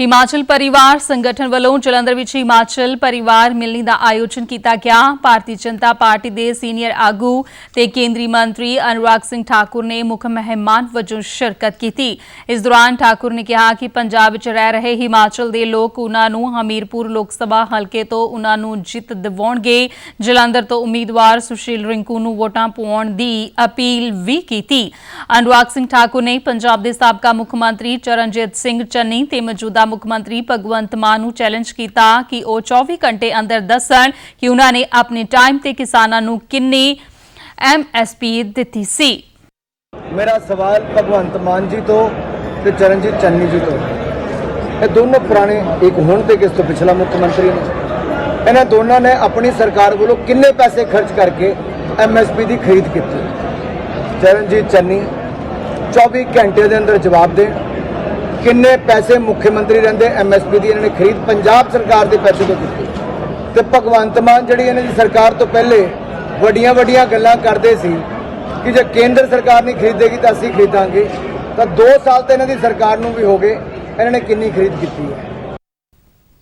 ਹਿਮਾਚਲ ਪਰਿਵਾਰ ਸੰਗਠਨ ਵੱਲੋਂ ਜਲੰਧਰ ਵਿੱਚ ਹਿਮਾਚਲ ਪਰਿਵਾਰ ਮਿਲਣੀ ਦਾ ਆਯੋਜਨ ਕੀਤਾ ਗਿਆ। ਭਾਰਤੀ ਜਨਤਾ ਪਾਰਟੀ ਦੇ ਸੀਨੀਅਰ ਆਗੂ ਤੇ ਕੇਂਦਰੀ ਮੰਤਰੀ ਅਨੁਰਾਗ ਸਿੰਘ ਠਾਕੁਰ ਨੇ ਮੁੱਖ ਮਹਿਮਾਨ ਵਜੋਂ ਸ਼ਿਰਕਤ ਕੀਤੀ। ਇਸ ਦੌਰਾਨ ਠਾਕੁਰ ਨੇ ਕਿਹਾ ਕਿ ਪੰਜਾਬ ਵਿੱਚ ਰਹਿ ਰਹੇ ਹਿਮਾਚਲ ਦੇ ਲੋਕ ਉਹਨਾਂ ਨੂੰ ਹਮੀਰਪੁਰ ਲੋਕ ਸਭਾ ਹਲਕੇ ਤੋਂ ਉਹਨਾਂ ਨੂੰ ਜਿੱਤ ਦਿਵਾਉਣਗੇ। ਜਲੰਧਰ ਤੋਂ ਉਮੀਦਵਾਰ ਸੁਸ਼ੀਲ ਰਿੰਕੂ ਨੂੰ ਵੋਟਾਂ ਪਾਉਣ ਦੀ ਅਪੀਲ ਵੀ ਕੀਤੀ। ਅਨੁਰਾਗ ਸਿੰਘ ਠਾਕੁਰ ਨੇ ਪੰਜਾਬ ਦੇ ਸਾਬਕਾ ਮੁੱਖ ਮੰਤਰੀ ਚਰਨਜੀਤ ਸਿੰਘ ਚੰਨੀ ਤੇ ਮੌਜੂਦਾ ਮੁੱਖ ਮੰਤਰੀ ਭਗਵੰਤ ਮਾਨ ਨੂੰ ਚੈਲੰਜ ਕੀਤਾ ਕਿ ਉਹ 24 ਘੰਟੇ ਅੰਦਰ ਦੱਸਣ ਕਿ ਉਹਨਾਂ ਨੇ ਆਪਣੇ ਟਾਈਮ ਤੇ ਕਿਸਾਨਾਂ ਨੂੰ ਕਿੰਨੀ ਐਮਐਸਪੀ ਦਿੱਤੀ ਸੀ। ਮੇਰਾ ਸਵਾਲ ਭਗਵੰਤ ਮਾਨ ਜੀ ਤੋਂ ਤੇ ਚਰਨਜੀਤ ਚੰਨੀ ਜੀ ਤੋਂ। ਇਹ ਦੋਨੋਂ ਪੁਰਾਣੇ, ਇੱਕ ਹੁਣ ਤੇ ਕਿਸ ਤੋਂ ਪਿਛਲਾ ਮੁੱਖ ਮੰਤਰੀ ਨੇ। ਇਹਨਾਂ ਦੋਨਾਂ ਨੇ ਆਪਣੀ ਸਰਕਾਰ ਵੱਲੋਂ ਕਿੰਨੇ ਪੈਸੇ ਖਰਚ ਕਰਕੇ ਐਮਐਸਪੀ ਦੀ ਖਰੀਦ ਕੀਤੀ? ਚਰਨਜੀਤ ਚੰਨੀ 24 ਘੰਟੇ ਦੇ ਅੰਦਰ ਜਵਾਬ ਦੇਣ। ਕਿੰਨੇ ਪੈਸੇ ਮੁੱਖ ਮੰਤਰੀ ਰਹਿੰਦੇ ਐਮਐਸਪੀ ਦੀ ਇਹਨਾਂ ਨੇ ਖਰੀਦ? ਪੰਜਾਬ ਸਰਕਾਰ ਦੇ ਪੈਸੇ ਤੋਂ ਕੀਤੀ। ਤੇ ਭਗਵੰਤ ਮਾਨ ਜਿਹੜੀ ਇਹਨਾਂ ਦੀ ਸਰਕਾਰ ਤੋਂ ਪਹਿਲੇ ਵੱਡੀਆਂ ਵੱਡੀਆਂ ਗੱਲਾਂ ਕਰਦੇ ਸੀ ਕਿ ਜੇ ਕੇਂਦਰ ਸਰਕਾਰ ਨਹੀਂ ਖਰੀਦੇਗੀ ਤਾਂ ਅਸੀਂ ਖਰੀਦਾਂਗੇ। ਤਾਂ 2 ਸਾਲ ਤੇ ਇਹਨਾਂ ਦੀ ਸਰਕਾਰ ਨੂੰ ਵੀ ਹੋ ਗਏ, ਇਹਨਾਂ ਨੇ ਕਿੰਨੀ ਖਰੀਦ ਕੀਤੀ ਹੈ?